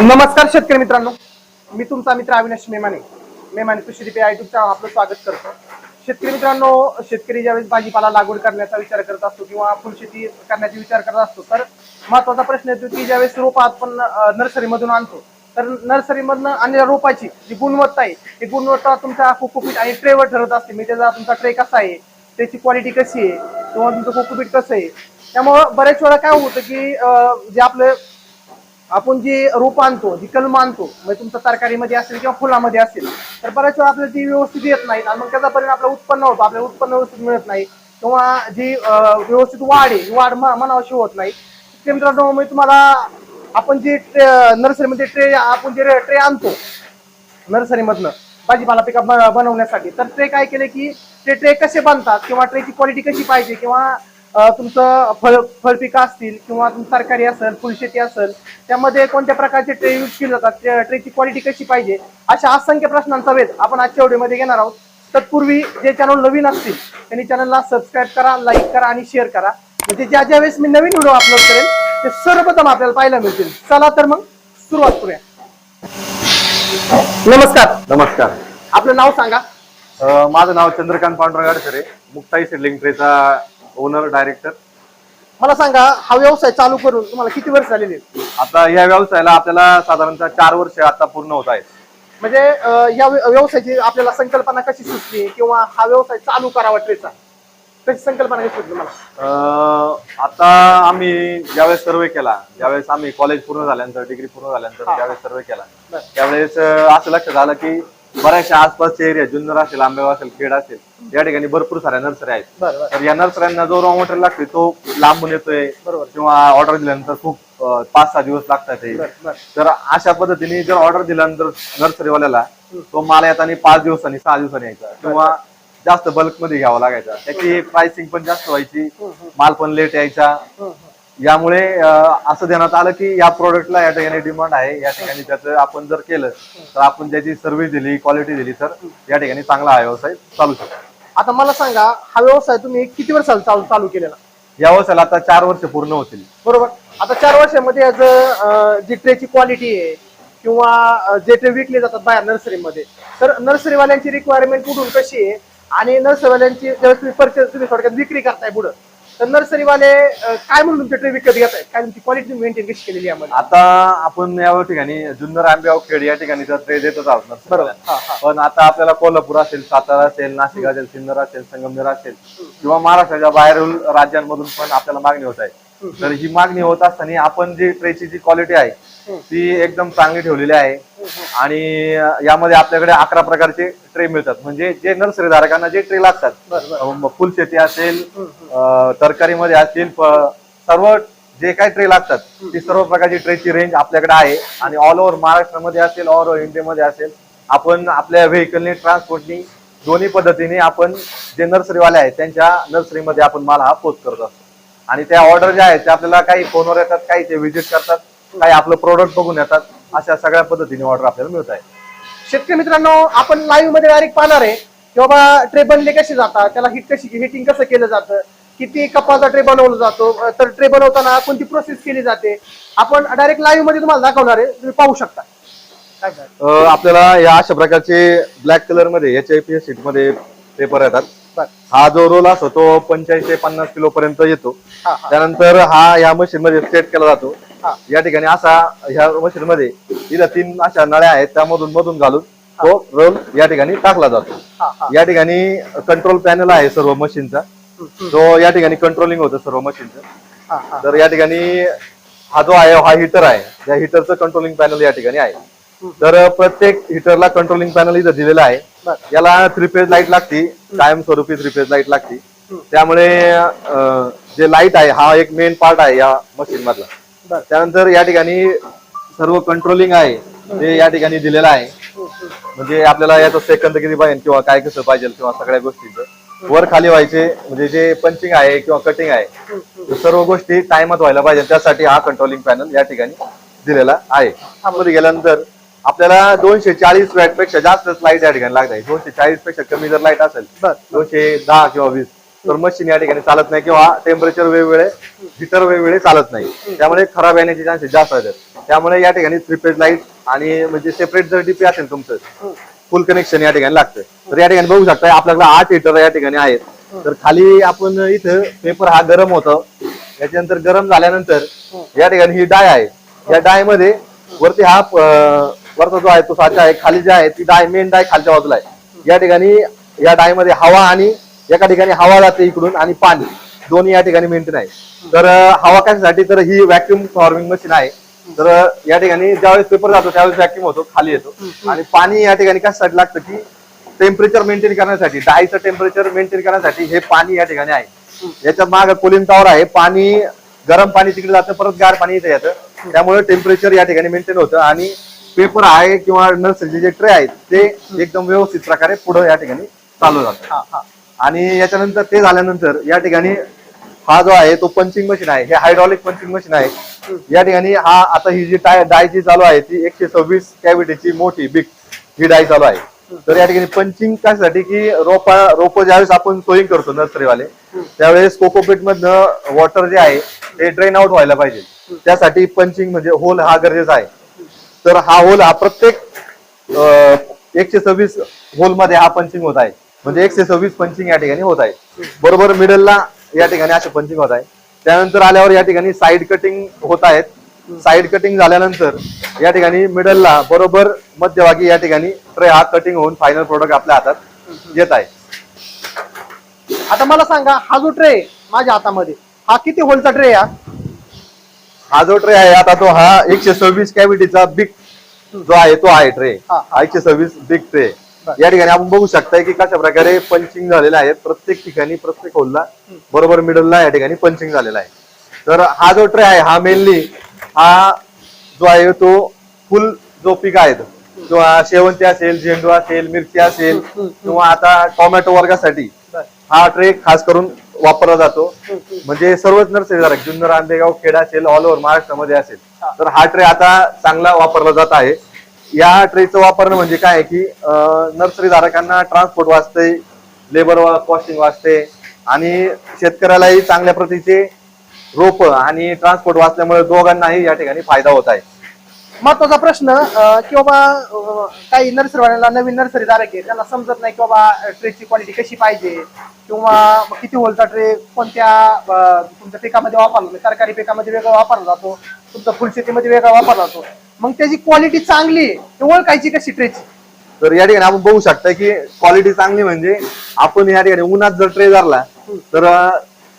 नमस्कार शेतकरी मित्रांनो. मी तुमचा मित्र अविनाश मेमाने. मेमाने कृषी रिपे युट्यूबचा आपलं स्वागत करतो. शेतकरी मित्रांनो शेतकरी ज्यावेळेस भाजीपाला लागवड करण्याचा विचार करत असतो किंवा फुलशेती करण्याचा विचार करत असतो तर महत्त्वाचा प्रश्न येतो की ज्यावेळेस रोप आपण नर्सरीमधून आणतो तर नर्सरीमधनं आणलेल्या रोपाची जी गुणवत्ता आहे ती गुणवत्ता तुमच्या कुकुपीट आणि ट्रेवर ठरत असते. म्हणजे त्याचा तुमचा ट्रे कसा आहे त्याची क्वालिटी कशी आहे किंवा तुमचं कुकुपीट कसं आहे त्यामुळं बऱ्याच वेळा काय होतं की जे आपलं आपण जी रोप आणतो जी कलम आणतो म्हणजे तुमचं तरकारीमध्ये असेल किंवा फुलामध्ये असेल तर बऱ्याच वेळा आपल्याला ती व्यवस्थित येत नाही आणि मग त्याचा परिणाम आपलं उत्पन्न होतो. आपल्याला उत्पन्न व्यवस्थित मिळत नाही किंवा जी व्यवस्थित वाढ आहे वाढ मनावशी होत नाही. ते मित्रांनो मी तुम्हाला आपण जे नर्सरीमध्ये ट्रे आपण जे ट्रे आणतो नर्सरीमधनं भाजीपाला पिका बनवण्यासाठी तर ट्रे काय केले की ते ट्रे कसे बनतात किंवा ट्रेची क्वालिटी कशी पाहिजे किंवा तुमचं फळ फळपिकं असतील किंवा तुमची तरकारी असेल फुलशेती असेल त्यामध्ये कोणत्या प्रकारचे ट्रे यूज केले जातात? ट्रेची क्वालिटी कशी पाहिजे? अशा असंख्य प्रश्नांचा वेध आपण आजच्या व्हिडिओमध्ये घेणार आहोत. तत्पूर्वी जे चॅनल नवीन असतील त्यांनी चॅनलला सबस्क्राईब करा लाईक करा आणि शेअर करा. म्हणजे ज्या ज्या वेळेस मी नवीन व्हिडिओ अपलोड करेन ते सर्वप्रथम आपल्याला पाहायला मिळतील. चला तर मग सुरुवात करूया. नमस्कार. नमस्कार. आपलं नाव सांगा. माझं नाव चंद्रकांत पांडुरंग अडसरे मुक्ताई सेडलिंग ट्रेचा ओनर डायरेक्टर मला सांगा हा व्यवसाय चालू करून तुम्हाला किती वर्ष झालेले आहेत? आता या व्यवसायाला आपल्याला साधारणतः चार वर्ष आता पूर्ण होत आहेत म्हणजे अं, या व्य- व्यवसायाची आपल्याला संकल्पना कशी सुचली किंवा हा व्यवसाय चालू करावा ट्रेचा कशी संकल्पना कशी सुचली मला अ, आता आम्ही ज्यावेळेस सर्वे केला ज्यावेळेस आम्ही कॉलेज पूर्ण झाल्यानंतर डिग्री पूर्ण झाल्यानंतर. ज्यावेळेस सर्वे केला बरं. त्यावेळेस अ, असं लक्षात आलं की बऱ्याचशा आसपासचे एरिया जुन्नर असेल आंबेगाव असेल खेड असेल या ठिकाणी भरपूर साऱ्या नर्सरी आहेत. तर या नर्सऱ्यांना जो रॉ मटेरियल लागते तो लांबून येतोय बरोबर. किंवा ऑर्डर दिल्यानंतर खूप अ, पाच सहा दिवस लागतात ते. बरं बरं. तर अशा पद्धतीने जर ऑर्डर दिल्यानंतर नर्सरीवाल्याला तो माल येताना पाच दिवसांनी सहा दिवसांनी यायचा. किंवा जास्त बल्कमध्ये घ्यावा लागायचा. त्याची प्राइसिंग पण जास्त व्हायची. माल पण लेट यायचा. हं, हं. यामुळे असं देण्यात आलं की या प्रोडक्टला या ठिकाणी डिमांड आहे. या ठिकाणी त्याचं आपण जर केलं तर आपण त्याची सर्व्हिस दिली क्वालिटी दिली तर या ठिकाणी चांगला हा व्यवसाय चालू शकतो. आता मला सांगा हा व्यवसाय तुम्ही किती वर्ष चालू चालू केलेला? या व्यवसायाला आता चार वर्ष पूर्ण होतील. बरोबर. आता चार वर्षामध्ये याचं जी ट्रेची क्वालिटी आहे किंवा जे ट्रे विकले जातात बाहेर नर्सरीमध्ये तर नर्सरीवाल्यांची रिक्वायरमेंट कुठून कशी आहे? आणि नर्सरीवाल्यांची ज्यावेळेस तुम्ही परचेस तुम्ही थोडक्यात विक्री करताय पुढं तर नर्सरीवाले काय म्हणून तुमचे ट्रे विकत घेताय? काय तुमची क्वालिटी मेंटेन कशी केलेली आहे यामध्ये? आता आपण या ठिकाणी जुन्नर आंबेगाव खेड या ठिकाणी तर ट्रे देतच आहोत. बरोबर. हा हा. पण आता आपल्याला कोल्हापूर असेल सातारा असेल नाशिक असेल सिन्नर असेल संगमनेर असेल किंवा महाराष्ट्राच्या बाहेरील राज्यांमधून पण आपल्याला मागणी होत आहे. तर ही मागणी होत असताना आपण जी ट्रेची जी क्वालिटी आहे ती एकदम चांगली ठेवलेली आहे. आणि यामध्ये आपल्याकडे अकरा प्रकारचे ट्रे मिळतात. म्हणजे जे नर्सरी धारकांना जे ट्रे लागतात. अं, फुलशेती असेल तरकारीमध्ये असतील सर्व जे काही ट्रे लागतात ती सर्व प्रकारची ट्रेची रेंज आपल्याकडे आहे. आणि ऑल ओव्हर महाराष्ट्रामध्ये असेल ऑल ओव्हर इंडियामध्ये असेल आपण आपल्या व्हेकलने ट्रान्सपोर्टनी दोन्ही पद्धतीने आपण जे नर्सरीवाले आहेत त्यांच्या नर्सरीमध्ये आपण माल हा पोस्ट करत असतो. आणि त्या ऑर्डर ज्या आहेत त्या आपल्याला काही फोनवर येतात काही ते व्हिजिट करतात. काही आपलं प्रोडक्ट बघून येतात अशा सगळ्या पद्धतीने ऑर्डर आपल्याला मिळत आहे. शेतकरी मित्रांनो आपण लाईव्हमध्ये डायरेक्ट पाहणार आहे की बाबा ट्रे बनले कसे जातात त्याला हिट कशी हिटिंग कसं केलं जातं किती कपाचा ट्रे बनवला जातो तर ट्रे बनवताना कोणती प्रोसेस केली जाते आपण डायरेक्ट लाईव्हमध्ये तुम्हाला दाखवणार आहे तुम्ही पाहू शकता. आपल्याला या अशा प्रकारचे ब्लॅक कलरमध्ये एच आय पी सीटमध्ये पेपर येतात. हा जो रोल असतो तो पंच्याऐंशी ते पन्नास किलो पर्यंत येतो. त्यानंतर हा या मशीन मध्ये सेट केला जातो. या ठिकाणी असा ह्या मशीन मध्ये इथं तीन अशा नळ्या आहेत त्यामधून मधून घालून तो रोल या ठिकाणी टाकला जातो. या ठिकाणी कंट्रोल पॅनल आहे सर्व मशीनचा. तो या ठिकाणी कंट्रोलिंग होतं सर्व मशीनचं. तर या ठिकाणी हा जो आहे हा हिटर आहे. या हिटरचं कंट्रोलिंग पॅनल या ठिकाणी आहे. तर प्रत्येक हिटरला कंट्रोलिंग पॅनल इथं दिलेला आहे. याला थ्री फेज लाइट लागती. कायमस्वरूपी थ्री फेज लाइट लागती. त्यामुळे जे लाइट आहे हा एक मेन पार्ट आहे या मशीन मधला. त्यानंतर या ठिकाणी सर्व कंट्रोलिंग आहे ते या ठिकाणी दिलेलं आहे. म्हणजे आपल्याला याचं सेकंद किती पाहिजे किंवा काय कसं पाहिजे किंवा सगळ्या गोष्टीचं. वर खाली व्हायचे म्हणजे जे पंचिंग आहे किंवा कटिंग आहे सर्व गोष्टी टाइमात व्हायला पाहिजे. त्यासाठी हा कंट्रोलिंग पॅनल या ठिकाणी दिलेला आहे. मध्ये गेल्यानंतर आपल्याला दोनशे चाळीस वॅटपेक्षा जास्त लाइट या ठिकाणी लागत आहे. दोनशे चाळीसपेक्षा कमी जर लाइट असेल. दोनशे दहा किंवा वीस. तर मशीन या ठिकाणी चालत नाही किंवा टेम्परेचर वेगवेगळे हिटर वेगवेगळे चालत नाही. त्यामुळे खराब येण्याचे चान्सेस जास्त आहेत. त्यामुळे या ठिकाणी थ्री पेज लाइट आणि म्हणजे सेपरेट जर डीपी असेल तुमचं फुल कनेक्शन या ठिकाणी लागतं. तर या ठिकाणी बघू शकता आपल्याकडे आठ हिटर या ठिकाणी आहेत. तर खाली आपण इथं पेपर हा गरम होतो. याच्यानंतर गरम झाल्यानंतर या ठिकाणी ही डाय आहे. या डायमध्ये वरती हा वरचा जो आहे तो साचा आहे खाली जे आहे ती डाय मेन डाय खालच्या बाजूला आहे. या ठिकाणी या डायमध्ये हवा आणि एका ठिकाणी हवा जाते इकडून आणि पाणी. दोन्ही या ठिकाणी मेंटेन आहे. तर हवा कशासाठी? तर ही व्हॅक्युम फॉर्मिंग मशीन आहे. तर या ठिकाणी ज्यावेळेस पेपर जातो त्यावेळेस व्हॅक्युम होतो खाली येतो. आणि पाणी या ठिकाणी कशासाठी लागतं की टेम्परेचर मेंटेन करण्यासाठी डायचं टेम्परेचर मेंटेन करण्यासाठी हे पाणी या ठिकाणी आहे. याच्या माग कोलिन टॉवर आहे. पाणी गरम पाणी तिकडे जातं परत गार पाणी इथे येतं. त्यामुळे टेम्परेचर या ठिकाणी मेंटेन होतं. आणि पेपर आहे किंवा नर्सरीचे जे ट्रे आहेत ते एकदम व्यवस्थित प्रकारे पुढे या ठिकाणी चालू जातात हा. आणि याच्यानंतर ते झाल्यानंतर या ठिकाणी हा जो आहे तो पंचिंग मशीन आहे. हे हायड्रॉलिक पंचिंग मशीन आहे. या ठिकाणी हा आता ही जी टाय डाय जी चालू आहे ती एकशे सव्वीस कॅव्हिटीची मोठी बिग ही डाय चालू आहे. तर या ठिकाणी पंचिंग कशासाठी की रोपा रोप ज्यावेळेस आपण सोईंग करतो नर्सरीवाले त्यावेळेस कोकोपीट मधनं वॉटर जे आहे ते ड्रेन आउट व्हायला पाहिजे. त्यासाठी पंचिंग म्हणजे होल हा गरजेचा आहे. तर हा होल हा प्रत्येक एकशे सव्वीस होलमध्ये हा पंचिंग होत आहे. म्हणजे एकशे सव्वीस पंचिंग या ठिकाणी होत आहे. बरोबर मिडलला या ठिकाणी असे पंचिंग होत आहे. त्यानंतर आल्यावर या ठिकाणी साईड कटिंग होत आहेत. साईड कटिंग झाल्यानंतर या ठिकाणी मिडलला बरोबर मध्यभागी या ठिकाणी ट्रे हा कटिंग होऊन फायनल प्रोडक्ट आपल्या हातात येत आहे. आता मला सांगा हा जो ट्रे माझ्या हातामध्ये हा किती होलचा ट्रे या हा? जो ट्रे आहे आता तो हा एकशे सव्वीस कॅव्हिटीचा बिग जो आहे तो आहे ट्रे. एकशे सव्वीस बिग ट्रे. या ठिकाणी आपण बघू शकताय की कशा प्रकारे पंचिंग झालेलं आहे. प्रत्येक ठिकाणी प्रत्येक होलला बरोबर मिडलला या ठिकाणी पंचिंग झालेला आहे. तर हा जो ट्रे आहे हा मेनली हा जो आहे तो फुल जो पीक आहे किंवा शेवंती असेल झेंडू असेल मिरची असेल किंवा आता टोमॅटो वर्गासाठी हा ट्रे खास करून वापरला जातो. म्हणजे सर्वच नर्सरीधारक जुन्नर आंबेगाव खेड असेल ऑल ओव्हर महाराष्ट्रामध्ये असेल. तर हा ट्रे आता चांगला वापरला जात आहे. या ट्रेचं वापरणं म्हणजे काय आहे की नर्सरी धारकांना ट्रान्सपोर्ट वाचते लेबर कॉस्टिंग वाचते आणि शेतकऱ्यालाही चांगल्या प्रतीचे रोप आणि ट्रान्सपोर्ट वाचल्यामुळे दोघांनाही या ठिकाणी फायदा होत आहे. महत्त्वाचा प्रश्न की बाबा काही नर्सरीवाल्याला नवीन नर्सरीधारक आहे त्यांना समजत नाही की बाबा ट्रेची क्वालिटी कशी पाहिजे किंवा किती होलचा ट्रे कोणत्या तुमच्या पिकामध्ये वापरला जातो तरकारी पिकामध्ये वेगळा वापरला जातो तुमचा फुलशेतीमध्ये वेगळा वापरला जातो. मग त्याची क्वालिटी चांगली आहे. ती ओळखायची कशी ट्रेची तर या ठिकाणी आपण बघू शकता की क्वालिटी चांगली म्हणजे आपण या ठिकाणी उन्हात जर ट्रे धरला तर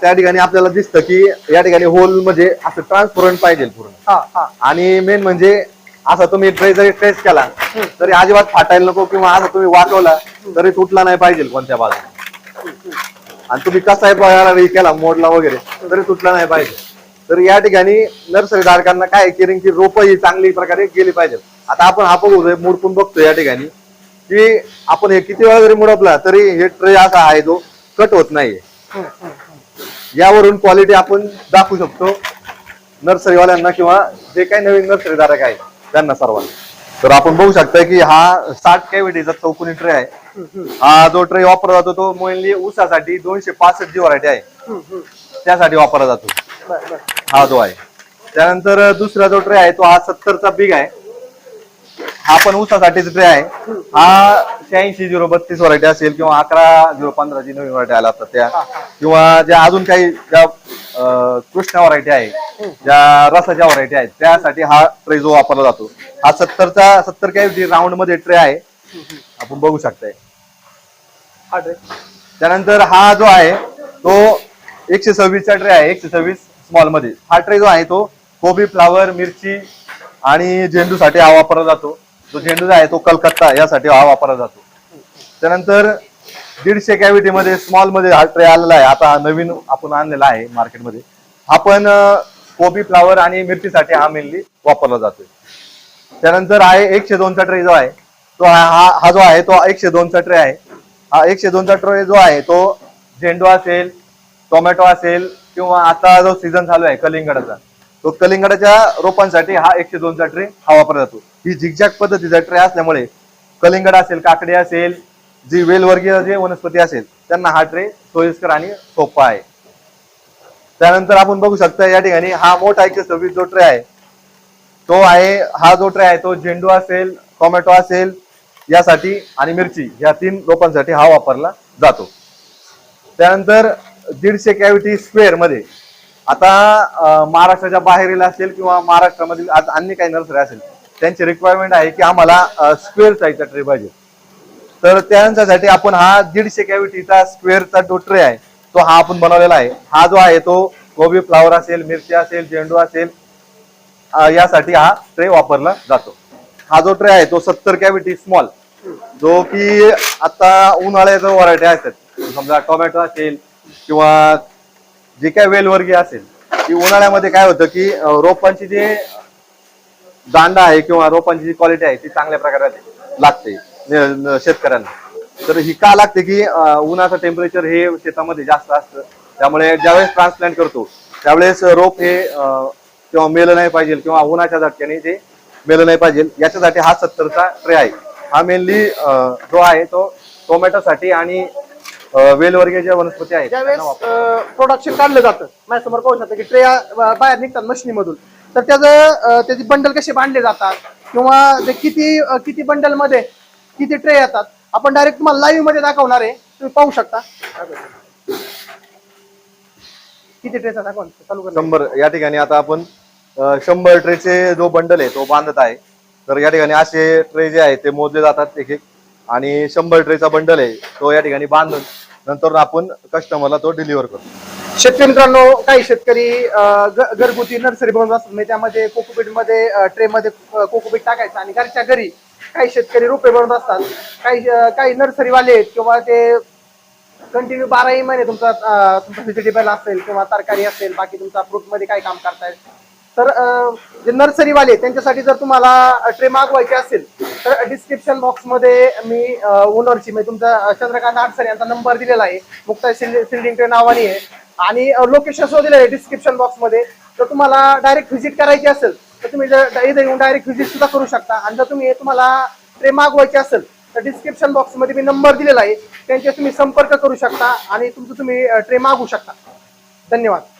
त्या ठिकाणी आपल्याला दिसतं की या ठिकाणी होल म्हणजे असं ट्रान्सपरंट पाहिजे पूर्ण. हा हा. आणि मेन म्हणजे असा तुम्ही ट्रे जरी ट्रेस केला तरी अजिबात फाटायला नको किंवा असं तुम्ही वाकवला तरी तुटला नाही पाहिजे कोणत्या बाजूला आणि तुम्ही कसाही प्रकारे केला मोडला वगैरे तरी तुटला नाही पाहिजे. तर या ठिकाणी नर्सरी धारकांना काय केरिंग की रोप ही चांगली प्रकारे गेली पाहिजे आता आपण हा बघू मुडपून बघतो या ठिकाणी की आपण हे किती वेळा जरी मुडपला तरी हे ट्रे असा आहे जो कट होत नाहीये. यावरून क्वालिटी आपण दाखवू शकतो नर्सरीवाल्यांना किंवा जे काही नवीन नर्सरी धारक आहे त्यांना सर्वांना. तर आपण बघू शकता की हा साठ कॅव्हिटीचा चौकोनी ट्रे आहे. हा जो ट्रे वापरला जातो तो मेनली ऊसासाठी दोनशे पासष्ट जी व्हरायटी आहे. त्यासाठी वापरला जातो. हा जो आहे. त्यानंतर दुसरा जो ट्रे आहे तो हा सत्तरचा बिग आहे. हा पण ऊसासाठीच ट्रे आहे. हा शहाऐंशी झिरो बत्तीस व्हरायटी असेल किंवा अकरा झिरो पंधराची नवीन व्हरायटी आल्या असतात त्या. किंवा ज्या अजून काही ज्या कृष्णा व्हरायटी आहे ज्या रसाच्या व्हरायटी आहेत त्यासाठी हा ट्रे जो वापरला जातो. हा सत्तरचा सत्तर काय राऊंडमध्ये ट्रे आहे आपण बघू शकताय. त्यानंतर हा जो आहे तो एकशे सव्वीसचा ट्रे आहे एकशे सव्वीस स्मॉलमध्ये. हा ट्रे जो आहे तो कोबी फ्लावर मिरची आणि झेंडूसाठी हा वापरला जातो. जो झेंडू जो आहे तो कलकत्ता यासाठी हा वापरला जातो. त्यानंतर दीडशे कॅव्हिटी मध्ये स्मॉलमध्ये हा ट्रे आलेला आहे. आता नवीन आपण आणलेला आहे मार्केटमध्ये. हा पण कोबी फ्लावर आणि मिरचीसाठी हा मेनली वापरला जातोय. त्यानंतर आहे एकशे दोनचा ट्रे जो आहे तो हा- हा जो आहे तो एकशे दोनचा ट्रे आहे. हा एकशे दोनचा ट्रे जो आहे तो झेंडू असेल टोमॅटो असेल किंवा आता जो सीझन चालू आहे कलिंगडाचा तो कलिंगडाच्या रोपांसाठी हा एकशे दोनचा ट्रे हा वापरला जातो. ही झिकझॅक पद्धतीचा ट्रे असल्यामुळे कलिंगड असेल काकडी असेल जी वेलवर्गीय जे वनस्पती असेल त्यांना हा ट्रे सोयीस्कर आणि सोपा आहे. त्यानंतर आपण बघू शकता या ठिकाणी हा मोठा एकशे सव्वीस जो ट्रे आहे तो आहे हा जो ट्रे आहे तो झेंडू असेल टोमॅटो असेल यासाठी आणि मिरची या तीन रोपांसाठी हा वापरला जातो. त्यानंतर दीडशे कॅव्हिटी स्क्वेअरमध्ये. आता महाराष्ट्राच्या बाहेरील असेल किंवा महाराष्ट्रामधील आज अन्य काही नर्सरी असेल त्यांची रिक्वायरमेंट आहे की आम्हाला स्क्वेअर साईजचा ट्रे पाहिजे. तर त्यांच्यासाठी आपण हा दीडशे कॅव्हिटीचा स्क्वेअरचा जो ट्रे आहे तो हा आपण बनवलेला आहे. हा जो आहे तो गोबी फ्लावर असेल मिरची असेल झेंडू असेल यासाठी हा ट्रे वापरला जातो. हा जो ट्रे आहे तो सत्तर कॅव्हिटी स्मॉल जो की आता उन्हाळ्याच्या व्हरायटी असतात. समजा टोमॅटो असेल किंवा जे काय वेलवर्गीय असेल की उन्हाळ्यामध्ये काय होतं की रोपांची जे दांडा आहे किंवा रोपांची जी क्वालिटी आहे ती चांगल्या प्रकारे लागते शेतकऱ्यांना. तर ही का लागते की उन्हाचं टेम्परेचर हे शेतामध्ये जास्त असतं. त्यामुळे ज्यावेळेस ट्रान्सप्लांट करतो त्यावेळेस रोप हे किंवा मेलं नाही पाहिजे किंवा उन्हाच्या झटक्याने ते मेलं नाही पाहिजे याच्यासाठी हा सत्तरचा ट्रे आहे. हा मेनली जो आहे तो टोमॅटोसाठी आणि वेलवर्गीय ज्या वनस्पती आहेत. ज्यावेळेस प्रोडक्शन काढलं जातं माझ्यासमोर पाहू शकता की ट्रे बाहेर निघतात मशिनीमधून. तर त्याचं त्याचे बंडल कसे बांधले जातात किंवा ते किती किती बंडलमध्ये किती ट्रे येतात आपण डायरेक्ट तुम्हाला लाईव्हमध्ये दाखवणार आहे. तुम्ही पाहू शकता. किती ट्रेचा दाखवा चालू शंभर या ठिकाणी आता आपण शंभर ट्रेचे जो बंडल आहे तो बांधत आहे. तर या ठिकाणी असे ट्रे जे आहेत ते मोजले जातात एक एक. आणि शंभर ट्रेचा बंडल आहे तो या ठिकाणी बांधून नंतर आपण कस्टमरला तो डिलिव्हर करतो. शेतकरी मित्रांनो काही शेतकरी अं, घरगुती नर्सरी बनवत असतात. म्हणजे त्यामध्ये कोकोपीटमध्ये ट्रे मध्ये अं, कोकोपीट टाकायचं आणि घरच्या घरी काही शेतकरी रोपे बनवत असतात. काही अं, काही नर्सरीवाले आहेत किंवा ते कंटिन्यू बाराही महिने तुमचा अं, तुमचा व्हेजिटेबल असेल किंवा तरकारी असेल बाकी तुमचा फ्रूटमध्ये काय काम करतायत. तर जे नर्सरीवाले त्यांच्यासाठी जर तुम्हाला ट्रे मागवायचे असेल तर डिस्क्रिप्शन बॉक्समध्ये मी ओनरची म्हणजे तुमचा चंद्रकांत आडसर यांचा नंबर दिलेला आहे. मुक्ता सिल्डिंग ट्रे नावाने आहे. आणि लोकेशन सुद्धा दिलेलं आहे डिस्क्रिप्शन बॉक्समध्ये जर तर तुम्हाला डायरेक्ट व्हिजिट करायची असेल तर तुम्ही जर इथे येऊन डायरेक्ट व्हिजिट सुद्धा करू शकता. आणि जर तुम्ही तुम्हाला ट्रे मागवायचे असेल तर डिस्क्रिप्शन बॉक्समध्ये मी नंबर दिलेला आहे. त्यांचे तुम्ही संपर्क करू शकता आणि तुमचं तुम्ही ट्रे मागवू शकता. धन्यवाद.